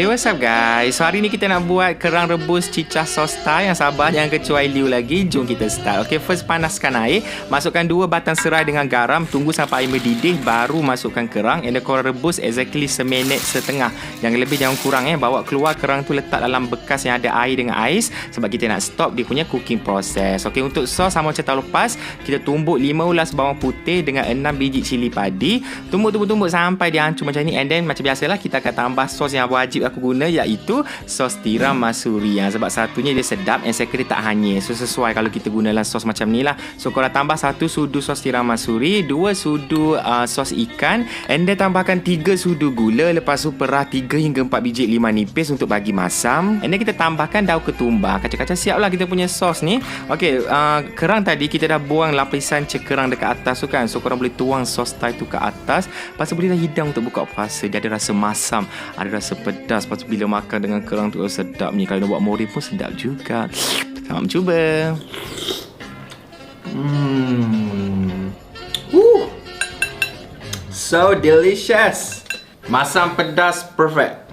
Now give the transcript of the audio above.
Hey what's up guys? So hari ni kita nak buat kerang rebus cicah sos Thai. Yang sabar jangan kecuali liu lagi. Jom kita start. Okay first panaskan air. Masukkan dua batang serai dengan garam. Tunggu sampai air mendidih Baru masukkan kerang. And then korang rebus exactly seminit setengah. Jangan lebih jangan kurang eh. Bawa keluar kerang tu letak dalam bekas yang ada air dengan ais. Sebab kita nak stop dia punya cooking process. Okay untuk sos sama macam tahun lepas Kita tumbuk 5 ulas bawang putih Dengan 6 biji cili padi. Tumbuk-tumbuk-tumbuk sampai dia hancur macam ni. And then macam biasalah kita akan tambah sos yang wajib aku guna iaitu sos tiram masuri. Yang sebab satunya dia sedap and second dia tak hanyir. So sesuai kalau kita gunakan sos macam ni lah. So korang tambah satu sudu sos tiram masuri dua sudu uh, sos ikan and then tambahkan tiga sudu gula lepas tu perah tiga hingga empat biji lima nipis untuk bagi masam. And then kita tambahkan daun ketumbar. Kacang-kacang siap lah kita punya sos ni. Ok uh, kerang tadi kita dah buang lapisan cekerang dekat atas tu kan. So korang boleh tuang sos thai tu ke atas. Lepas tu bolehlah hidang untuk buka puasa. Dia ada rasa masam ada rasa pedas lepas tu bila makan dengan kerang tu oh, ni kalau nak buat mori pun sedap juga selamat mencuba Hmm. Woo. So delicious. Masam pedas perfect.